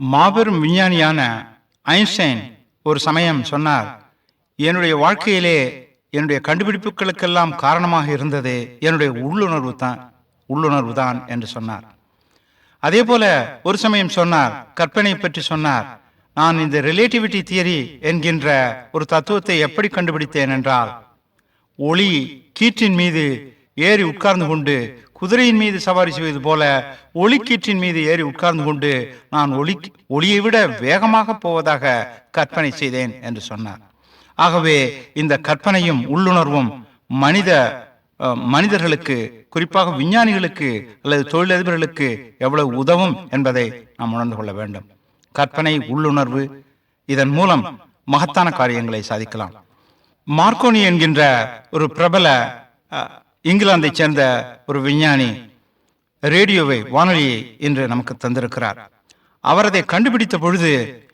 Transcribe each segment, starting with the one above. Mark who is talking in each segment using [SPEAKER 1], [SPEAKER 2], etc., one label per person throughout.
[SPEAKER 1] மாபெரும் விஞ்ஞானியான ஐன்ஸ்டைன் ஒரு சமயம் சொன்னார் என்னுடைய வாழ்க்கையிலே என்னுடைய கண்டுபிடிப்புகளுக்கெல்லாம் காரணமாக இருந்தது என்னுடைய உள்ளுணர்வு தான் உள்ளுணர்வு தான் என்று சொன்னார். அதே போல ஒரு சமயம் சொன்னார் கற்பனை பற்றி சொன்னார் நான் இந்த ரிலேட்டிவிட்டி தியரி என்கின்ற ஒரு தத்துவத்தை எப்படி கண்டுபிடித்தேன் என்றால் ஒளி கீற்றின் மீது ஏறி உட்கார்ந்து கொண்டு குதிரையின் மீது சவாரி செய்வது போல ஒளிக்கீற்றின் மீது ஏறி உட்கார்ந்து கொண்டு நான் ஒளி ஒளியை விட வேகமாக போவதாக கற்பனை செய்தேன் என்று சொன்னார். ஆகவே இந்த கற்பனையும் உள்ளுணர்வும் மனித மனிதர்களுக்கு குறிப்பாக விஞ்ஞானிகளுக்கு அல்லது தொழிலதிபர்களுக்கு எவ்வளவு உதவும் என்பதை நாம் உணர்ந்து கொள்ள வேண்டும். கற்பனை உள்ளுணர்வு இதன் மூலம் மகத்தான காரியங்களை சாதிக்கலாம். மார்க்கோனி என்கின்ற ஒரு பிரபல இங்கிலாந்தை இங்கிலாந்தைச் சேர்ந்த ஒரு விஞ்ஞானி ரேடியோவை வானொலியை இன்று நமக்கு தந்திருக்கிறார். அவர் அதை கண்டுபிடித்த பொழுது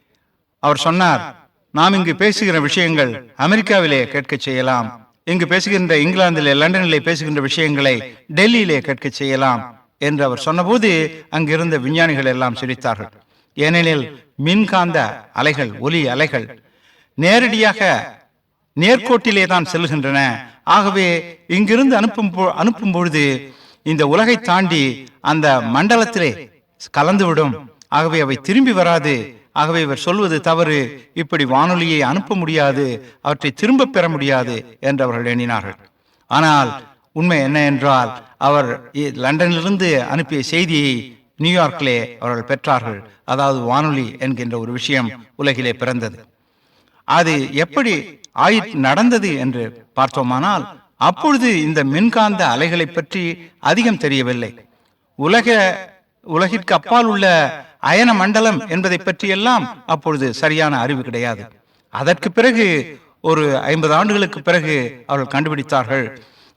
[SPEAKER 1] அவர் சொன்னார் நாம் இங்கு பேசுகிற விஷயங்கள் அமெரிக்காவிலே கேட்க செய்யலாம். இங்கு பேசுகின்ற இங்கிலாந்திலே லண்டனிலே பேசுகின்ற விஷயங்களை டெல்லியிலே கேட்க செய்யலாம். என்று அவர் சொன்னபோது அங்கிருந்த விஞ்ஞானிகள் எல்லாம் சிரித்தார்கள். ஏனெனில் மின்காந்த அலைகள் ஒலி அலைகள் நேரடியாக நேர்கோட்டிலே தான் செல்கின்றன. ஆகவே இங்கிருந்து அனுப்பும் அனுப்பும் பொழுது இந்த உலகை தாண்டி அந்த மண்டலத்திலே கலந்துவிடும். ஆகவே அவை திரும்பி வராது. ஆகவே இவர் சொல்வது தவறு. இப்படி வானொலியை அனுப்ப முடியாது. அவற்றை திரும்ப பெற முடியாது என்று அவர்கள் எண்ணினார்கள். ஆனால் உண்மை என்ன என்றால் அவர் இ- லண்டனிலிருந்து அனுப்பிய செய்தியை நியூயார்க்கிலே அவர்கள் பெற்றார்கள். அதாவது வானொலி என்கின்ற ஒரு விஷயம் உலகிலே பிறந்தது. அது எப்படி ஆயிற் நடந்தது என்று பார்த்தோமானால் அப்பொழுது இந்த மின்காந்த அலைகளை பற்றி அதிகம் தெரியவில்லை. உலக உலகிற்கு அப்பால் உள்ள அயன மண்டலம் என்பதை பற்றியெல்லாம் அப்பொழுது சரியான அறிவு கிடையாது. அதற்கு பிறகு ஒரு ஐம்பது ஆண்டுகளுக்கு பிறகு அவர்கள் கண்டுபிடித்தார்கள்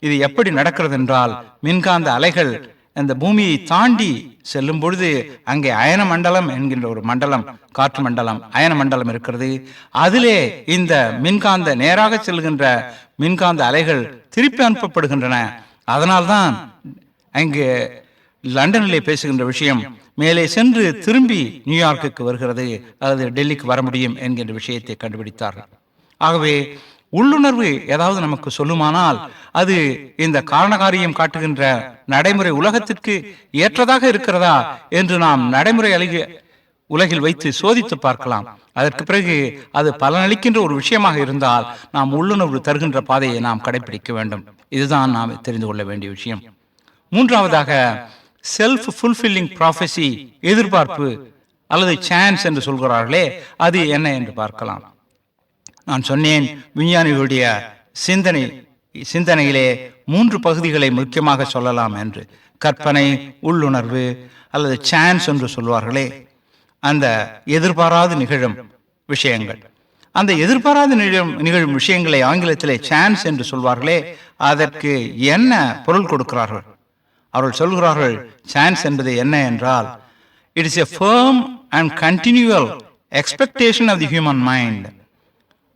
[SPEAKER 1] இது எப்படி நடக்கிறது என்றால் மின்காந்த அலைகள் அந்த பூமியை தாண்டி செல்லும் பொழுது அங்கே அயன மண்டலம் என்கின்ற ஒரு மண்டலம் காற்று மண்டலம் அயன மண்டலம் இருக்கிறது. அதிலே இந்த மின்காந்த நேராக செல்கின்ற மின்காந்த அலைகள் திருப்பி அனுப்பப்படுகின்றன. அதனால்தான் அங்கு லண்டனிலே பேசுகின்ற விஷயம் மேலே சென்று திரும்பி நியூயார்க்குக்கு வருகிறது அல்லது டெல்லிக்கு வர முடியும் என்கின்ற விஷயத்தை கண்டுபிடித்தார்கள். ஆகவே உள்ளுணர்வு ஏதாவது நமக்கு சொல்லுமானால் அது இந்த காரணகாரியம் காட்டுகின்ற நடைமுறை உலகத்திற்கு ஏற்றதாக இருக்கிறதா என்று நாம் நடைமுறை அழகிய உலகில் வைத்து சோதித்து பார்க்கலாம். அதற்கு பிறகு அது பலனளிக்கின்ற ஒரு விஷயமாக இருந்தால் நாம் உள்ளுணர்வு தருகின்ற பாதையை நாம் கடைபிடிக்க வேண்டும். இதுதான் நாம் தெரிந்து கொள்ள வேண்டிய விஷயம். மூன்றாவதாக செல்ஃப் ஃபுல்ஃபில்லிங் ப்ராஃபஸி எதிர்பார்ப்பு அல்லது சான்ஸ் என்று சொல்கிறார்களே அது என்ன என்று பார்க்கலாம். நான் சொன்னேன் விஞ்ஞானிகளுடைய சிந்தனை சிந்தனையிலே மூன்று பகுதிகளை முக்கியமாக சொல்லலாம் என்று. கற்பனை உள்ளுணர்வு அல்லது சான்ஸ் என்று சொல்வார்களே. அந்த எதிர்பாராது நிகழும் விஷயங்கள். அந்த எதிர்பாராது நிகழும் நிகழும் விஷயங்களை ஆங்கிலத்திலே சான்ஸ் என்று சொல்வார்களே அதற்கு என்ன பொருள் கொடுக்கிறார்கள்? அவர்கள் சொல்கிறார்கள் சான்ஸ் என்பது என்ன என்றால் it is a firm and continual expectation of the human mind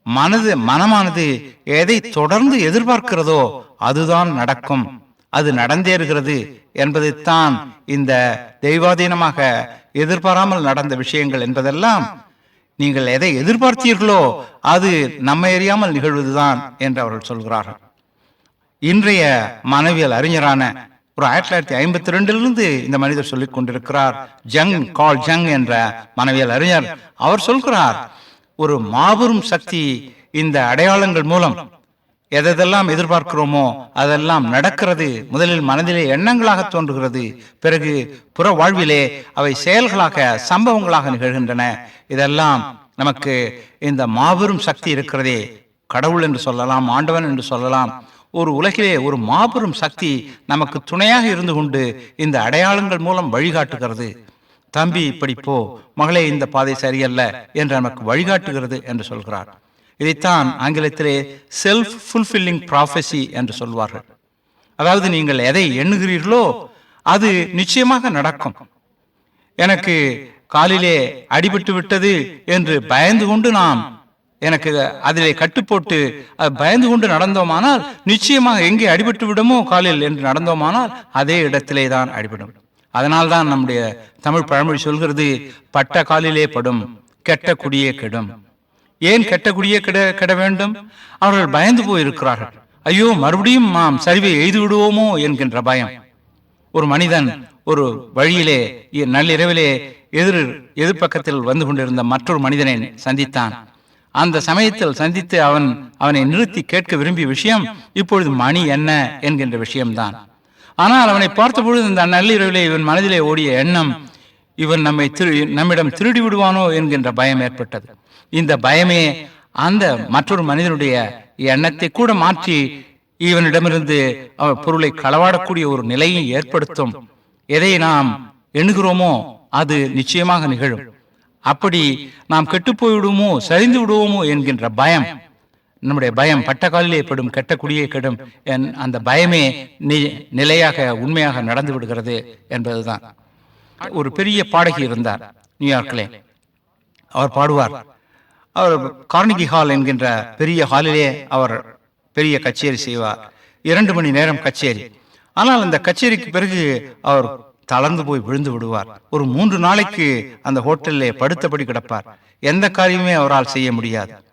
[SPEAKER 1] மனது மனமானது எதை தொடர்ந்து எதிர்பார்க்கிறதோ அதுதான் நடக்கும். அது நடந்தேறுகிறது என்பதைத்தான் இந்த தெய்வாதீனமாக எதிர்பாராமல் நடந்த விஷயங்கள் என்பதெல்லாம் நீங்கள் எதை எதிர்பார்த்தீர்களோ அது நம்ம எறியாமல் நிகழ்வதுதான் என்று அவர்கள் சொல்கிறார்கள். இன்றைய மனவியல் அறிஞரான ஒரு ஆயிரத்தி தொள்ளாயிரத்தி ஐம்பத்தி ரெண்டிலிருந்து இந்த மனிதர் சொல்லிக் கொண்டிருக்கிறார் ஜங் கால் ஜங் என்ற மனவியல் அறிஞர். அவர் சொல்கிறார் ஒரு மாபெரும் சக்தி இந்த அடையாளங்கள் மூலம். எதெல்லாம் எதிர்பார்க்கிறோமோ அதெல்லாம் நடக்கிறது. முதலில் மனதிலே எண்ணங்களாக தோன்றுகிறது. பிறகு புற வாழ்விலே அவை செயல்களாக சம்பவங்களாக நிகழ்கின்றன. இதெல்லாம் நமக்கு இந்த மாபெரும் சக்தி இருக்கிறதே. கடவுள் என்று சொல்லலாம் ஆண்டவன் என்று சொல்லலாம். ஒரு உலகிலே ஒரு மாபெரும் சக்தி நமக்கு துணையாக இருந்து கொண்டு இந்த அடையாளங்கள் மூலம் வழிகாட்டுகிறது. தம்பி இப்படி போ. மகளே இந்த பாதை சரியல்ல என்று நமக்கு வழிகாட்டுகிறது என்று சொல்கிறார். இதைத்தான் ஆங்கிலத்திலே செல்ஃப் ஃபுல்ஃபில்லிங் ப்ராஃபஸி என்று சொல்வார்கள். அதாவது நீங்கள் எதை எண்ணுகிறீர்களோ அது நிச்சயமாக நடக்கும். எனக்கு காலிலே அடிபட்டு விட்டது என்று பயந்து கொண்டு நாம் எனக்கு அதிலே கட்டுப்போட்டு அது பயந்து கொண்டு நடந்தோமானால் நிச்சயமாக எங்கே அடிபட்டு விடுமோ காலில் என்று நடந்தோமானால் அதே இடத்திலே தான் அடிபடும். அதனால்தான் நம்முடைய தமிழ் பழமொழி சொல்கிறது பட்ட காலிலே படும் கெட்ட குடியே கெடும். ஏன் கெட்ட குடியே கெட கெட வேண்டும்? அவர்கள் பயந்து போயிருக்கிறார்கள். ஐயோ மறுபடியும் நாம் சரிவை எய்து விடுவோமோ என்கின்ற பயம். ஒரு மனிதன் ஒரு வழியிலே நள்ளிரவிலே எதிர் எதிர்ப்பக்கத்தில் வந்து கொண்டிருந்த மற்றொரு மனிதனை சந்தித்தான். அந்த சமயத்தில் சந்தித்து அவன் அவனை நிறுத்தி கேட்க விரும்பிய விஷயம் இப்பொழுது மணி என்ன? என்கின்ற விஷயம்தான். ஆனால் அவனை பார்த்தபொழுது இந்த நள்ளிரவிலே இவன் மனதிலே ஓடிய எண்ணம் இவன் நம்மை திரு நம்மிடம் திருடி விடுவானோ என்கின்ற பயம் ஏற்பட்டது. இந்த பயமே அந்த மற்றொரு மனிதனுடைய எண்ணத்தை கூட மாற்றி இவனிடமிருந்து அவர் பொருளை களவாடக்கூடிய ஒரு நிலையை ஏற்படுத்தும். எதை நாம் எண்ணுகிறோமோ அது நிச்சயமாக நிகழும். அப்படி நாம் கெட்டுப்போய் விடுவோமோ சரிந்து விடுவோமோ என்கின்ற பயம் நம்முடைய பயம் பட்ட காலிலே படும் கெட்ட குடியே கெடும் என் அந்த பயமே நி- நிலையாக உண்மையாக நடந்து விடுகிறது என்பதுதான். ஒரு பெரிய பாடகி இருந்தார் நியூயார்க்கிலே. அவர் பாடுவார். அவர் கார்னிகி ஹால் என்கின்ற பெரிய ஹாலிலே அவர் பெரிய கச்சேரி செய்வார். இரண்டு மணி நேரம் கச்சேரி. ஆனால் அந்த கச்சேரிக்கு பிறகு அவர் தளர்ந்து போய் விழுந்து விடுவார். ஒரு மூன்று நாளைக்கு அந்த ஹோட்டலிலே படுத்தபடி கிடப்பார். எந்த காரியமே அவரால் செய்ய முடியாது.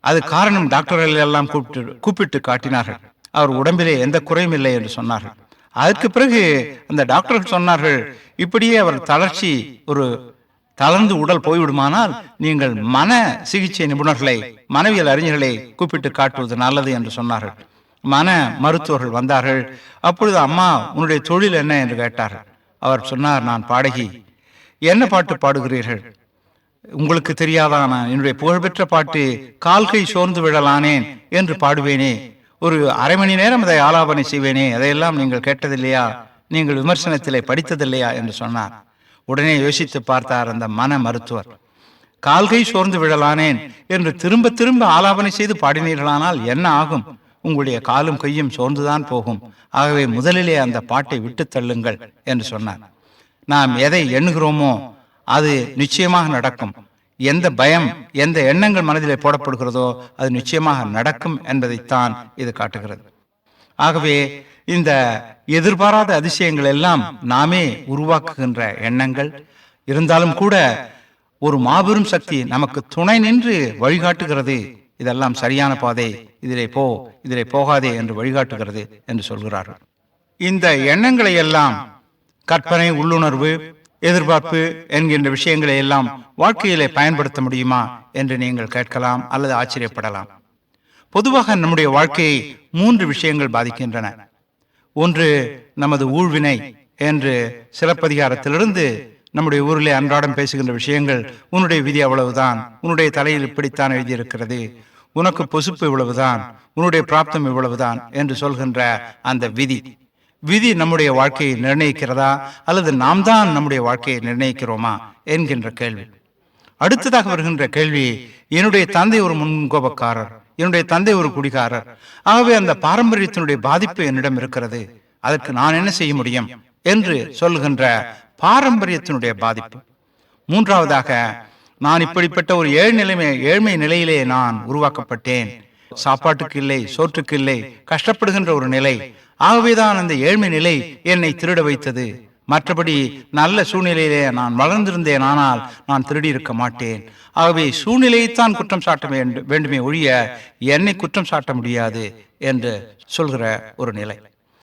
[SPEAKER 1] அது காரணம் டாக்டர்கள் எல்லாம் கூப்பிட்டு கூப்பிட்டு காட்டினார்கள். அவர் உடம்பிலே எந்த குறையும் இல்லை என்று சொன்னார்கள். அதற்கு பிறகு அந்த டாக்டர்கள் சொன்னார்கள் இப்படியே அவர் தளர்ச்சி ஒரு தளர்ந்து உடல் போய்விடுமானால் நீங்கள் மன சிகிச்சை நிபுணர்களை மனவியல் அறிஞர்களை கூப்பிட்டு காட்டுவது நல்லது என்று சொன்னார்கள். மன மருத்துவர்கள் வந்தார்கள். அப்பொழுது அம்மா உன்னுடைய தொழில் என்ன? என்று கேட்டார்கள். அவர் சொன்னார் நான் பாடகி. என்ன பாட்டு பாடுகிறீர்கள்? உங்களுக்கு தெரியாதானா? என்னுடைய புகழ்பெற்ற பாட்டு கால்கை சோர்ந்து விழலானேன் என்று பாடுவேனே. ஒரு அரை மணி நேரம் அதை ஆலாபனை செய்வேனே. அதையெல்லாம் நீங்கள் கேட்டதில்லையா? நீங்கள் விமர்சனத்திலே படித்ததில்லையா? என்று சொன்னார். உடனே யோசித்து பார்த்தார் அந்த மன மருத்துவர். கால்கை சோர்ந்து விழலானேன் என்று திரும்ப திரும்ப ஆலாபனை செய்து பாடினீர்களானால் என்ன ஆகும்? உங்களுடைய காலும் கையும் சோர்ந்துதான் போகும். ஆகவே முதலிலே அந்த பாட்டை விட்டு தள்ளுங்கள் என்று சொன்னார். நாம் எதை எண்ணுகிறோமோ அது நிச்சயமாக நடக்கும். எந்த பயம் எந்த எண்ணங்கள் மனதிலே போடப்படுகிறதோ அது நிச்சயமாக நடக்கும் என்பதைத்தான் இது காட்டுகிறது. ஆகவே இந்த எதிர்பாராத அதிசயங்கள் எல்லாம் நாமே உருவாக்குகின்ற எண்ணங்கள். இருந்தாலும் கூட ஒரு மாபெரும் சக்தி நமக்கு துணை நின்று வழிகாட்டுகிறது. இதெல்லாம் சரியான பாதை. இதிலே போ இதிலே போகாதே என்று வழிகாட்டுகிறது என்று சொல்கிறார்கள். இந்த எண்ணங்களை எல்லாம் கற்பனை உள்ளுணர்வு எதிர்பார்ப்பு என்கின்ற விஷயங்களை எல்லாம் வாழ்க்கையிலே பயன்படுத்த முடியுமா என்று நீங்கள் கேட்கலாம் அல்லது ஆச்சரியப்படலாம். பொதுவாக நம்முடைய வாழ்க்கையை மூன்று விஷயங்கள் பாதிக்கின்றன. ஒன்று நமது ஊழ்வினை என்று சிலப்பதிகாரத்திலிருந்து நம்முடைய ஊரிலே அன்றாடம் பேசுகின்ற விஷயங்கள் உன்னுடைய விதி அவ்வளவுதான் உன்னுடைய தலையில் இப்படித்தான் எழுதியிருக்கிறது உனக்கு பொசுப்பு இவ்வளவுதான் உன்னுடைய பிராப்தம் இவ்வளவுதான் என்று சொல்கின்ற அந்த விதி. விதி நம்முடைய வாழ்க்கையை நிர்ணயிக்கிறதா அல்லது நாம் தான் நம்முடைய வாழ்க்கையை நிர்ணயிக்கிறோமா என்கின்ற கேள்வி. அடுத்ததாக வருகின்ற கேள்வி என்னுடைய தந்தை ஒரு முன்கோபக்காரர் என்னுடைய தந்தை ஒரு குடிகாரர். ஆகவே அந்த பாரம்பரியத்தினுடைய பாதிப்பு என்னிடம் இருக்கிறது. அதற்கு நான் என்ன செய்ய முடியும் என்று சொல்கின்ற பாரம்பரியத்தினுடைய பாதிப்பு. மூன்றாவதாக நான் இப்படிப்பட்ட ஒரு ஏழ் நிலைமை ஏழ்மை நிலையிலே நான் உருவாக்கப்பட்டேன். சாப்பாட்டுக்கு இல்லை சோற்றுக்கு இல்லை கஷ்டப்படுகின்ற ஒரு நிலை. ஆகவேதான் அந்த ஏழ்மை நிலை என்னை திருட வைத்தது. மற்றபடி நல்ல சூழ்நிலையிலே நான் வளர்ந்திருந்தேன் ஆனால் நான் திருடி இருக்க மாட்டேன். ஆகவே சூழ்நிலையைத்தான் குற்றம் சாட்ட வேண்டும் வேண்டுமே ஒழிய என்னை குற்றம் சாட்ட முடியாது என்று சொல்கிற ஒரு நிலை.